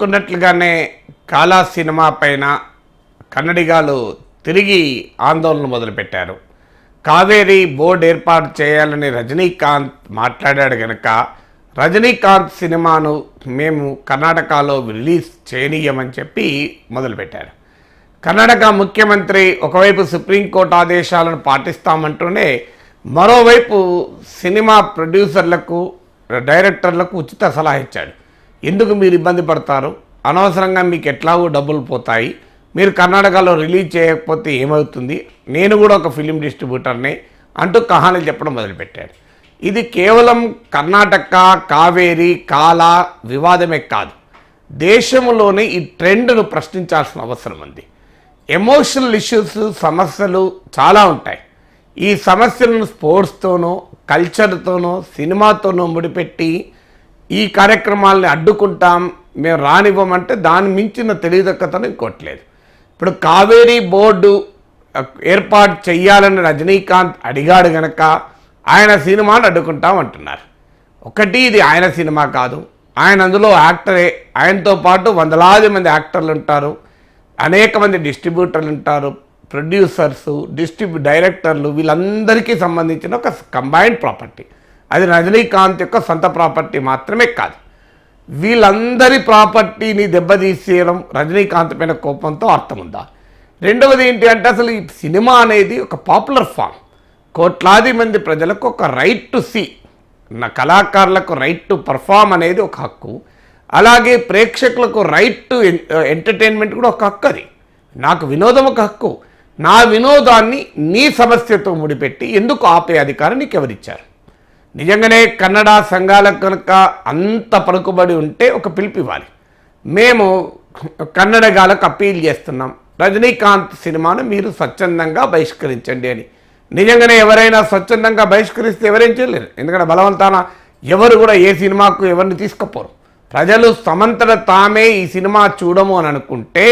అనుకున్నట్లుగానే కాలా సినిమా పైన కన్నడిగాలు తిరిగి ఆందోళన మొదలుపెట్టారు. కావేరీ బోర్డు ఏర్పాటు చేయాలని రజనీకాంత్ మాట్లాడాడు గనక రజనీకాంత్ సినిమాను మేము కర్ణాటకలో రిలీజ్ చేయనీయమని చెప్పి మొదలుపెట్టారు. కర్ణాటక ముఖ్యమంత్రి ఒకవైపు సుప్రీంకోర్టు ఆదేశాలను పాటిస్తామంటూనే మరోవైపు సినిమా ప్రొడ్యూసర్లకు డైరెక్టర్లకు ఉచిత సలహా ఇచ్చాడు. ఎందుకు మీరు ఇబ్బంది పడతారు? అనవసరంగా మీకు ఎట్లాగో డబ్బులు పోతాయి. మీరు కర్ణాటకలో రిలీజ్ చేయకపోతే ఏమవుతుంది? నేను కూడా ఒక ఫిలిం డిస్ట్రిబ్యూటర్ని అంటూ కహానీలు చెప్పడం మొదలుపెట్టాడు. ఇది కేవలం కర్ణాటక కావేరి కాల వివాదమే కాదు. దేశంలోని ఈ ట్రెండ్ను ప్రశ్నించాల్సిన అవసరం ఉంది. ఎమోషనల్ ఇష్యూస్ సమస్యలు చాలా ఉంటాయి. ఈ సమస్యలను స్పోర్ట్స్తోనో కల్చర్తోనో సినిమాతోనో ముడిపెట్టి ఈ కార్యక్రమాల్ని అడ్డుకుంటాం మేము రానివ్వమంటే దాని మించిన తెలివితక్కతను ఇంకోట్లేదు ఇప్పుడు కావేరీ బోర్డు ఏర్పాటు చెయ్యాలని రజనీకాంత్ అడిగాడు గనక ఆయన సినిమాను అడ్డుకుంటాం అంటున్నారు. ఒకటి ఇది ఆయన సినిమా కాదు ఆయన అందులో యాక్టరే. ఆయనతో పాటు వందలాది మంది యాక్టర్లు ఉంటారు అనేక మంది డిస్ట్రిబ్యూటర్లు ఉంటారు ప్రొడ్యూసర్స్ డిస్ట్రిబ్యూ డైరెక్టర్లు వీళ్ళందరికీ సంబంధించిన ఒక కంబైన్డ్ ప్రాపర్టీ. అది రజనీకాంత్ యొక్క సొంత ప్రాపర్టీ మాత్రమే కాదు. వీళ్ళందరి ప్రాపర్టీని దెబ్బతీసేయడం రజనీకాంత్ పైన కోపంతో అర్థం ఉందా రెండవది ఏంటి అంటే అసలు ఈ సినిమా అనేది ఒక పాపులర్ ఫామ్. కోట్లాది మంది ప్రజలకు ఒక రైట్ టు సీ నా కళాకారులకు రైట్ టు పర్ఫామ్ అనేది ఒక హక్కు. అలాగే ప్రేక్షకులకు రైట్ టు ఎంటర్టైన్మెంట్ కూడా ఒక హక్కు అది. నాకు వినోదం ఒక హక్కు. నా వినోదాన్ని నీ సమస్యతో ముడిపెట్టి ఎందుకు ఆపే అధికారం నీకు ఎవరిచ్చారు నిజంగానే కన్నడ సంఘాలకు కనుక అంత పలుకుబడి ఉంటే ఒక పిలుపు ఇవ్వాలి. మేము కన్నడగాలకు అప్పీల్ చేస్తున్నాం. రజనీకాంత్ సినిమాను మీరు స్వచ్ఛందంగా బహిష్కరించండి అని. నిజంగానే ఎవరైనా స్వచ్ఛందంగా బహిష్కరిస్తే ఎవరేం చేయలేరు. ఎందుకంటే బలవంతాన ఎవరు కూడా ఏ సినిమాకు ఎవరిని తీసుకుపోరు. ప్రజలు సమంతట తామే ఈ సినిమా చూడము అని అనుకుంటే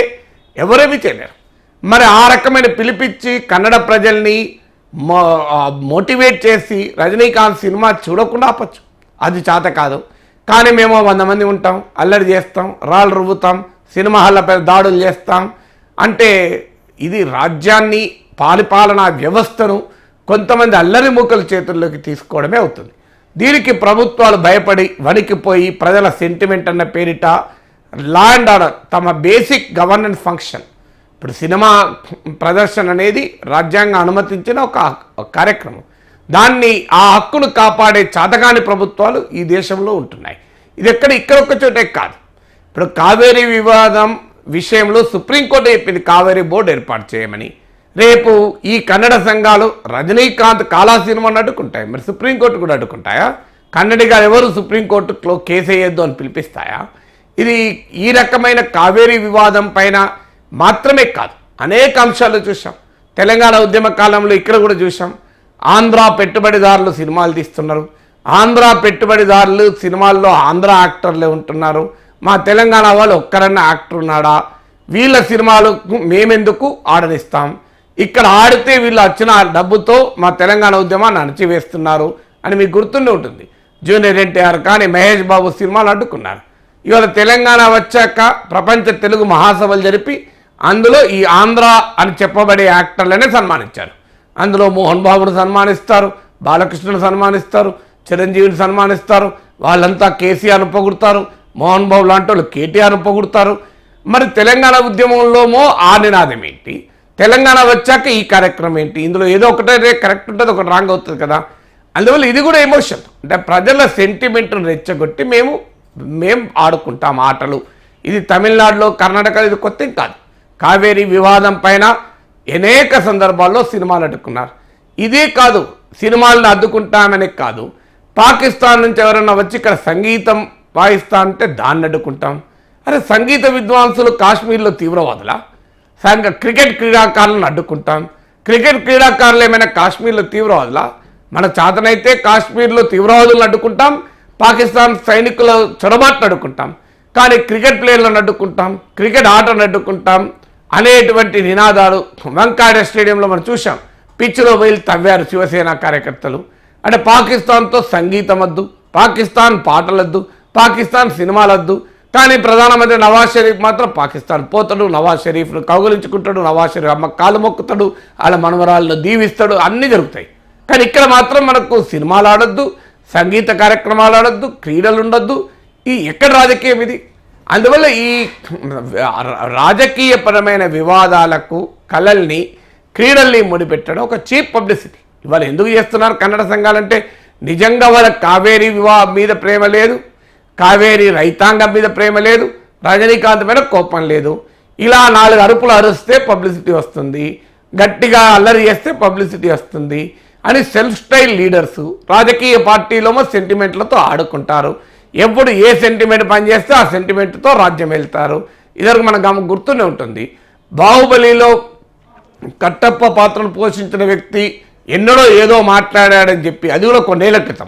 ఎవరేమీ చేయలేరు. మరి ఆ రకమైన పిలిపించి కన్నడ ప్రజల్ని మోటివేట్ చేసి రజనీకాంత్ సినిమా చూడకుండా ఆపచ్చు. అది చేత కాదు. కానీ మేము వంద మంది ఉంటాం అల్లరి చేస్తాం రాళ్ళు రువ్వుతాం సినిమా హాళ్ళపై దాడులు చేస్తాం. అంటే ఇది రాజ్యాన్ని పరిపాలనా వ్యవస్థను కొంతమంది అల్లరి మూకల చేతుల్లోకి తీసుకోవడమే అవుతుంది. దీనికి ప్రభుత్వాలు భయపడి వణికిపోయి ప్రజల సెంటిమెంట్ అన్న పేరిట లా అండ్ ఆర్డర్ తమ బేసిక్ గవర్నెన్స్ ఫంక్షన్ ఇప్పుడు సినిమా ప్రదర్శన అనేది రాజ్యాంగం అనుమతించిన ఒక కార్యక్రమం. దాన్ని ఆ హక్కును కాపాడే చాతకాని ప్రభుత్వాలు ఈ దేశంలో ఉంటున్నాయి. ఇది ఎక్కడ ఇక్కడ ఒక్క చోటే కాదు. ఇప్పుడు కావేరీ వివాదం విషయంలో సుప్రీంకోర్టు చెప్పింది కావేరీ బోర్డు ఏర్పాటు చేయమని. రేపు ఈ కన్నడ సంఘాలు రజనీకాంత్ కాలా సినిమాను అడ్డుకుంటాయి. మరి సుప్రీంకోర్టు కూడా అడ్డుకుంటాయా? కన్నడిగా ఎవరు సుప్రీంకోర్టులో కేసు వేయొద్దు అని పిలిపిస్తాయా? ఇది ఈ రకమైన కావేరీ వివాదం పైన మాత్రమే కాదు అనేక అంశాలు చూసాం తెలంగాణ ఉద్యమ కాలంలో ఇక్కడ కూడా చూసాం ఆంధ్ర పెట్టుబడిదారులు సినిమాలు తీస్తున్నారు. ఆంధ్ర పెట్టుబడిదారులు సినిమాల్లో ఆంధ్ర యాక్టర్లే ఉంటున్నారు. మా తెలంగాణ వాళ్ళు ఒక్కరన్నా యాక్టర్ ఉన్నాడా? వీళ్ళ సినిమాలు మేమెందుకు ఆడనిస్తాం? ఇక్కడ ఆడితే వీళ్ళు వచ్చిన డబ్బుతో మా తెలంగాణ ఉద్యమాన్ని అణచివేస్తున్నారు అని మీకు గుర్తుండి ఉంటుంది. జూనియర్ ఎన్టీఆర్ కానీ మహేష్ బాబు సినిమాలు అడ్డుకున్నారు. ఇవాళ తెలంగాణ వచ్చాక ప్రపంచ తెలుగు మహాసభలు జరిపి అందులో ఈ ఆంధ్ర అని చెప్పబడే యాక్టర్లనే సన్మానించారు. అందులో మోహన్ బాబును సన్మానిస్తారు బాలకృష్ణను సన్మానిస్తారు చిరంజీవిని సన్మానిస్తారు వాళ్ళంతా కేసీఆర్ను పొగుడతారు మోహన్ బాబు లాంటి వాళ్ళు కేటీఆర్ను పొగుడతారు. మరి తెలంగాణ ఉద్యమంలోమో ఆ నినాదం ఏంటి? తెలంగాణ వచ్చాక ఈ కార్యక్రమం ఏంటి? ఇందులో ఏదో ఒకటే కరెక్ట్ ఉంటుంది ఒకటి రాంగ్ అవుతుంది కదా. అందువల్ల ఇది కూడా ఎమోషన్. అంటే ప్రజల సెంటిమెంట్ను రెచ్చగొట్టి మేము మేము ఆడుకుంటాం ఆటలు. ఇది తమిళనాడులో కర్ణాటకలో ఇది కొత్త కాదు. కావేరీ వివాదం పైన అనేక సందర్భాల్లో సినిమాలు అడ్డుకున్నారు. ఇదే కాదు సినిమాలను అడ్డుకుంటామనే కాదు పాకిస్తాన్ నుంచి ఎవరైనా వచ్చి ఇక్కడ సంగీతం వాయిస్తా అంటే దాన్ని అడ్డుకుంటాం. అరే సంగీత విద్వాంసులు కాశ్మీర్లో తీవ్రవాదులా? సంఘ క్రికెట్ క్రీడాకారులను అడ్డుకుంటాం. క్రికెట్ క్రీడాకారులు ఏమైనా కాశ్మీర్లో తీవ్రవాదులా? మన చేతనైతే కాశ్మీర్లో తీవ్రవాదులను అడ్డుకుంటాం పాకిస్తాన్ సైనికుల చొరబాటును అడ్డుకుంటాం. కానీ క్రికెట్ ప్లేయర్లను అడ్డుకుంటాం క్రికెట్ ఆటను అడ్డుకుంటాం అనేటువంటి నినాదాలు వెంకాడ స్టేడియంలో మనం చూసాం పిచ్లో బయలు తవ్వారు శివసేన కార్యకర్తలు. అంటే పాకిస్తాన్తో సంగీతం వద్దు పాకిస్తాన్ పాటలొద్దు పాకిస్తాన్ సినిమాలొద్దు. కానీ ప్రధానమంత్రి నవాజ్ షరీఫ్ మాత్రం పాకిస్తాన్ పోతాడు నవాజ్ షరీఫ్ను కౌగులించుకుంటాడు నవాజ్ షరీఫ్ అమ్మ కాలు మొక్కుతాడు వాళ్ళ మనవరాలను దీవిస్తాడు అన్నీ జరుగుతాయి. కానీ ఇక్కడ మాత్రం మనకు సినిమాలు ఆడొద్దు సంగీత కార్యక్రమాలు ఆడొద్దు క్రీడలు ఉండొద్దు. ఈ ఎక్కడ రాజకీయం ఇది? అందువల్ల ఈ రాజకీయపరమైన వివాదాలకు కళల్ని క్రీడల్ని ముడిపెట్టడం ఒక చీప్ పబ్లిసిటీ. ఇవాళ ఎందుకు చేస్తున్నారు కన్నడ సంఘాలంటే నిజంగా వాళ్ళ కావేరీ వివా మీద ప్రేమ లేదు కావేరీ రైతాంగం మీద ప్రేమ లేదు రజనీకాంత్ మీద కోపం లేదు. ఇలా నాలుగు అరుపులు అరుస్తే పబ్లిసిటీ వస్తుంది గట్టిగా అల్లరి చేస్తే పబ్లిసిటీ వస్తుంది అని సెల్ఫ్ స్టైల్ లీడర్సు రాజకీయ పార్టీలోమో సెంటిమెంట్లతో ఆడుకుంటారు. ఎప్పుడు ఏ సెంటిమెంట్ పనిచేస్తే ఆ సెంటిమెంట్తో రాజ్యం వెళ్తారు. ఇద్దరు మన గమ గుర్తునే ఉంటుంది. బాహుబలిలో కట్టప్ప పాత్రను పోషించిన వ్యక్తి ఎన్నడో ఏదో మాట్లాడాడని చెప్పి అది కూడా కొన్నేళ్ళ క్రితం.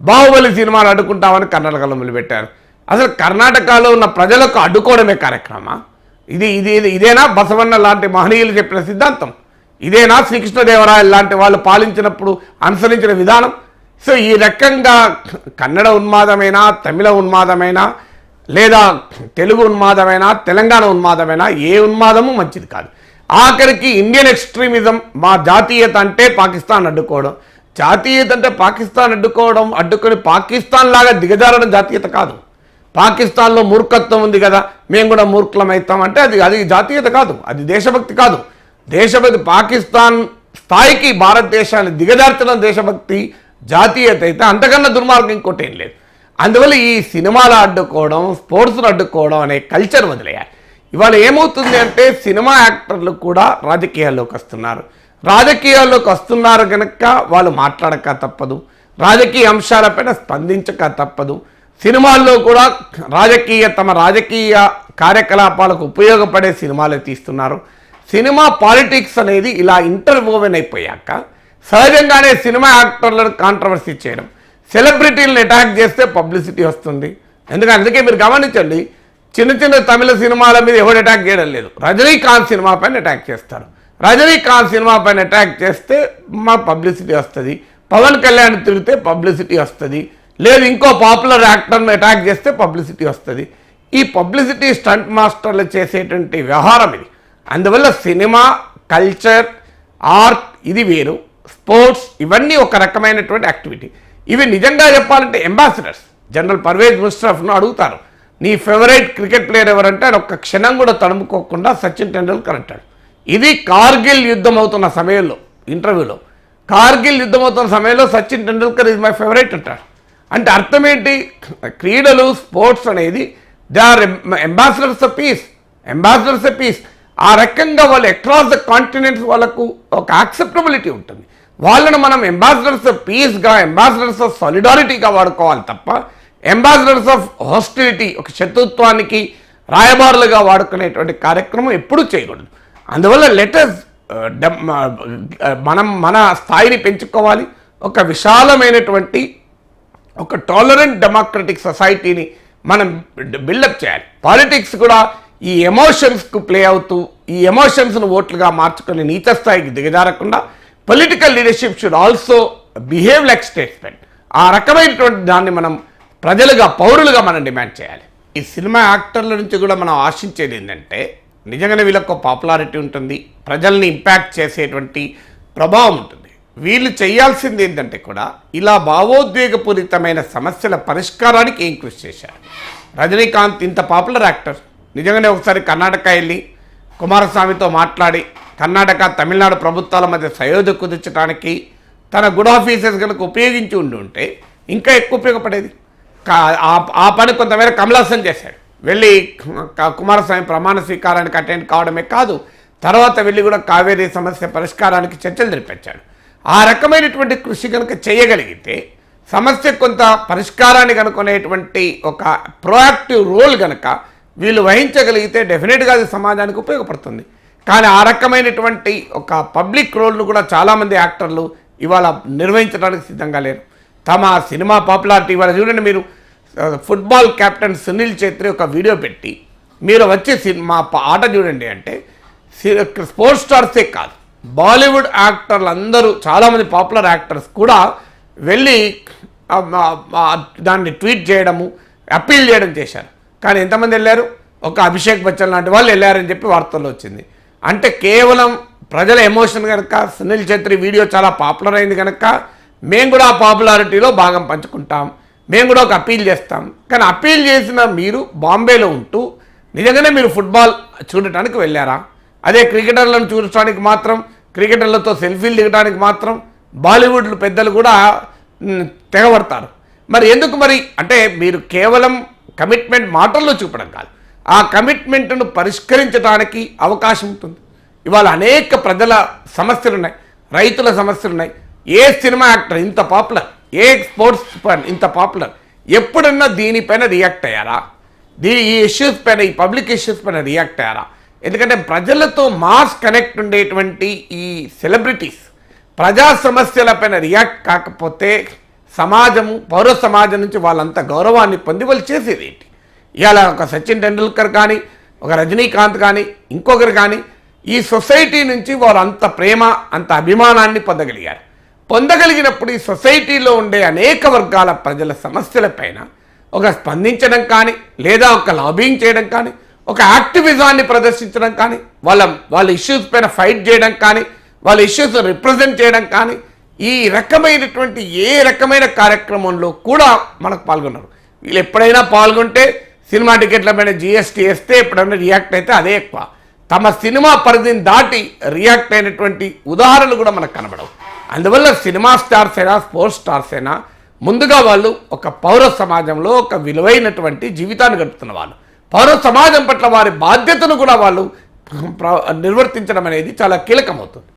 బాహుబలి సినిమాలు అడ్డుకుంటామని కర్ణాటకలో మొదలుపెట్టారు అసలు కర్ణాటకలో ఉన్న ప్రజలకు అడ్డుకోవడమే కార్యక్రమం ఇది ఇది ఇది- ఇదేనా బసవన్న లాంటి మహనీయులు చెప్పిన సిద్ధాంతం? ఇదేనా శ్రీకృష్ణదేవరాయలు లాంటి వాళ్ళు పాలించినప్పుడు అనుసరించిన విధానం? సో ఈ రకంగా కన్నడ ఉన్మాదమైనా తమిళ ఉన్మాదమైనా లేదా తెలుగు ఉన్మాదమైనా తెలంగాణ ఉన్మాదమైనా ఏ ఉన్మాదము మంచిది కాదు. ఆఖరికి ఇండియన్ ఎక్స్ట్రీమిజం మా జాతీయత అంటే పాకిస్తాన్ అడ్డుకోవడం. జాతీయత అంటే పాకిస్తాన్ అడ్డుకోవడం అడ్డుకొని పాకిస్తాన్ లాగా దిగజారడం జాతీయత కాదు. పాకిస్తాన్లో మూర్ఖత్వం ఉంది కదా మేము కూడా మూర్ఖులం అవుతాం అంటే అది అది జాతీయత కాదు అది దేశభక్తి కాదు. దేశభక్తి పాకిస్తాన్ స్థాయికి భారతదేశాన్ని దిగజార్చడం దేశభక్తి జాతీయత అయితే అంతకన్నా దుర్మార్గం ఇంకోటి ఏం లేదు. అందువల్ల ఈ సినిమాలు అడ్డుకోవడం స్పోర్ట్స్ను అడ్డుకోవడం అనే కల్చర్ వదిలేయాలి. ఇవాళ ఏమవుతుంది అంటే సినిమా యాక్టర్లు కూడా రాజకీయాల్లోకి వస్తున్నారు. రాజకీయాల్లోకి వస్తున్నారు కనుక వాళ్ళు మాట్లాడక తప్పదు. రాజకీయ అంశాలపైన స్పందించక తప్పదు. సినిమాల్లో కూడా రాజకీయ తమ రాజకీయ కార్యకలాపాలకు ఉపయోగపడే సినిమాలు తీస్తున్నారు. సినిమా పాలిటిక్స్ అనేది ఇలా ఇంటర్వోవెన్ అయిపోయాక సహజంగానే సినిమా యాక్టర్లను కాంట్రవర్సీ చేయడం. సెలబ్రిటీలను అటాక్ చేస్తే పబ్లిసిటీ వస్తుంది. ఎందుకంటే అందుకే మీరు గమనించండి చిన్న చిన్న తమిళ సినిమాల మీద ఎవడు అటాక్ చేయడం లేదు. రజనీకాంత్ సినిమా పైన అటాక్ చేస్తారు. రజనీకాంత్ సినిమా పైన అటాక్ చేస్తే మా పబ్లిసిటీ వస్తుంది. పవన్ కళ్యాణ్ తిరిగితే పబ్లిసిటీ వస్తుంది. లేదు ఇంకో పాపులర్ యాక్టర్ని అటాక్ చేస్తే పబ్లిసిటీ వస్తుంది. ఈ పబ్లిసిటీ స్టంట్ మాస్టర్లు చేసేటువంటి వ్యవహారం ఇది. అందువల్ల సినిమా కల్చర్ ఆర్ట్ ఇది వేరు. స్పోర్ట్స్ ఇవన్నీ ఒక రకమైనటువంటి యాక్టివిటీ. ఇవి నిజంగా చెప్పాలంటే అంబాసిడర్స్ జనరల్ పర్వేజ్ ముష్రఫ్ను అడుగుతారు. నీ ఫేవరెట్ క్రికెట్ ప్లేయర్ ఎవరంటే? ఆయన ఒక్క క్షణం కూడా తడుముకోకుండా సచిన్ టెండూల్కర్ అంటాడు. ఇది కార్గిల్ యుద్ధం అవుతున్న సమయంలో ఇంటర్వ్యూలో కార్గిల్ యుద్ధం అవుతున్న సమయంలో Sachin Tendulkar is my favourite అంటాడు. అంటే అర్థం ఏంటి? క్రీడలు స్పోర్ట్స్ అనేది they are ambassadors of peace ambassadors of peace ఆ రకంగా వాళ్ళు అక్రాస్ ద కాంటినెంట్స్ వాళ్ళకు ఒక యాక్సెప్టబిలిటీ ఉంటుంది. వాళ్ళను మనం అంబాసిడర్స్ ఆఫ్ పీస్గా అంబాసిడర్స్ ఆఫ్ సాలిడారిటీగా వాడుకోవాలి తప్ప అంబాసిడర్స్ ఆఫ్ హాస్టిలిటీ ఒక శత్రుత్వానికి రాయబారులుగా వాడుకునేటువంటి కార్యక్రమం ఎప్పుడూ చేయకూడదు. అందువల్ల లెటర్స్ uh, uh, మనం మన స్థాయిని పెంచుకోవాలి. ఒక విశాలమైనటువంటి ఒక టాలరెంట్ డెమోక్రటిక్ సొసైటీని మనం బిల్డప్ చేయాలి. పాలిటిక్స్ కూడా ఈ ఎమోషన్స్కు ప్లే అవుతూ ఈ ఎమోషన్స్ను ఓట్లుగా మార్చుకొని నీచ స్థాయికి దిగజారకుండా political leadership should also behave like statesmen ఆ రకమైనటువంటి దాన్ని మనం ప్రజలుగా పౌరులుగా మనం డిమాండ్ చేయాలి. ఈ సినిమా యాక్టర్ల నుంచి కూడా మనం ఆశించేది ఏంటంటే నిజంగానే వీళ్ళకు పాపులారిటీ ఉంటుంది ప్రజల్ని ఇంపాక్ట్ చేసేటువంటి ప్రభావం ఉంటుంది. వీళ్ళు చేయాల్సింది ఏంటంటే కూడా ఇలా భావోద్వేగపూరితమైన సమస్యల పరిష్కారానికి ఏం కృషి చేశారు. రజనీకాంత్ ఇంత పాపులర్ యాక్టర్ నిజంగానే ఒకసారి కర్ణాటక వెళ్ళి కుమారస్వామితో మాట్లాడి కర్ణాటక తమిళనాడు ప్రభుత్వాల మధ్య సయోధ్య కుదిర్చడానికి తన గుడ్ ఆఫీసర్స్ కనుక ఉపయోగించి ఉండి ఉంటే ఇంకా ఎక్కువ ఉపయోగపడేది. కా- ఆ- పని కొంతమేర కమలాసన్ చేశాడు. వెళ్ళి కుమారస్వామి ప్రమాణ స్వీకారానికి అటెండ్ కావడమే కాదు తర్వాత వెళ్ళి కూడా కావేరీ సమస్య పరిష్కారానికి చర్చలు జరిపించాడు. ఆ రకమైనటువంటి కృషి కనుక చేయగలిగితే సమస్య కొంత పరిష్కారాన్ని కనుక్కునేటువంటి ఒక ప్రోయాక్టివ్ రోల్ కనుక వీళ్ళు వహించగలిగితే డెఫినెట్గా అది సమాజానికి ఉపయోగపడుతుంది. కానీ ఆ రకమైనటువంటి ఒక పబ్లిక్ రోల్ను కూడా చాలామంది యాక్టర్లు ఇవాళ నిర్వహించడానికి సిద్ధంగా లేరు. తమ సినిమా పాపులారిటీ ఇవాళ చూడండి మీరు. ఫుట్బాల్ కెప్టెన్ సునీల్ ఛేత్రి ఒక వీడియో పెట్టి మీరు వచ్చే సినిమా ఆట చూడండి అంటే సి- స్పోర్ట్స్ స్టార్సే కాదు. బాలీవుడ్ యాక్టర్లు అందరూ చాలామంది పాపులర్ యాక్టర్స్ కూడా వెళ్ళి దాన్ని ట్వీట్ చేయడము అప్పీల్ చేయడం చేశారు. కానీ ఎంతమంది వెళ్ళారు? ఒక అభిషేక్ బచ్చన్ లాంటి వాళ్ళు వెళ్ళారని చెప్పి వార్తల్లో వచ్చింది. అంటే కేవలం ప్రజల ఎమోషన్ కనుక సునీల్ ఛత్రి వీడియో చాలా పాపులర్ అయింది కనుక మేము కూడా ఆ పాపులారిటీలో భాగం పంచుకుంటాం. మేము కూడా ఒక అప్పీల్ చేస్తాం. కానీ అప్పీల్ చేసిన మీరు బాంబేలో ఉంటూ నిజంగానే మీరు ఫుట్బాల్ చూడటానికి వెళ్ళారా? అదే క్రికెటర్లను చూడటానికి మాత్రం క్రికెటర్లతో సెల్ఫీలు దిగడానికి మాత్రం బాలీవుడ్ పెద్దలు కూడా తెగబడతారు. మరి ఎందుకు మరి? అంటే మీరు కేవలం కమిట్మెంట్ మాటల్లో చూపడం కాదు. ఆ కమిట్మెంట్ను పరిష్కరించడానికి అవకాశం ఉంటుంది. ఇవాళ అనేక ప్రజల సమస్యలు ఉన్నాయి రైతుల సమస్యలు ఉన్నాయి ఏ సినిమా యాక్టర్ ఇంత పాపులర్? ఏ స్పోర్ట్స్ పర్సన్ ఇంత పాపులర్? ఎప్పుడన్నా దీనిపైన రియాక్ట్ అయ్యారా? దీని ఈ ఇష్యూస్ పైన ఈ పబ్లిక్ ఇష్యూస్ పైన రియాక్ట్ అయ్యారా? ఎందుకంటే ప్రజలతో మాస్ కనెక్ట్ ఉండేటువంటి ఈ సెలబ్రిటీస్ ప్రజా సమస్యలపైన రియాక్ట్ కాకపోతే సమాజము పౌర సమాజం నుంచి వాళ్ళంత గౌరవాన్ని పొంది వాళ్ళు చేసేది ఏంటి ఇవాళ ఒక సచిన్ టెండూల్కర్ కానీ ఒక రజనీకాంత్ కానీ ఇంకొకరు కానీ ఈ సొసైటీ నుంచి వారు అంత ప్రేమ అంత అభిమానాన్ని పొందగలిగారు. పొందగలిగినప్పుడు ఈ సొసైటీలో ఉండే అనేక వర్గాల ప్రజల సమస్యలపైన ఒక స్పందించడం కానీ లేదా ఒక లాబింగ్ చేయడం కానీ ఒక యాక్టివిజాన్ని ప్రదర్శించడం కానీ వాళ్ళ వాళ్ళ ఇష్యూస్ పైన ఫైట్ చేయడం కానీ వాళ్ళ ఇష్యూస్ రిప్రజెంట్ చేయడం కానీ ఈ రకమైనటువంటి ఏ రకమైన కార్యక్రమంలో కూడా మనకు పాల్గొన్నారు. వీళ్ళు ఎప్పుడైనా పాల్గొంటే సినిమా టికెట్ల పైన జిఎస్టీ వేస్తే ఎప్పుడైనా రియాక్ట్ అయితే అదే ఎక్కువ. తమ సినిమా పరిధిని దాటి రియాక్ట్ అయినటువంటి ఉదాహరణలు కూడా మనకు కనబడవు. అందువల్ల సినిమా స్టార్స్ అయినా స్పోర్ట్స్ స్టార్స్ అయినా ముందుగా వాళ్ళు ఒక పౌర సమాజంలో ఒక విలువైనటువంటి జీవితాన్ని గడుపుతున్న వాళ్ళు. పౌర సమాజం పట్ల వారి బాధ్యతను కూడా వాళ్ళు నిర్వర్తించడం అనేది చాలా కీలకమవుతుంది.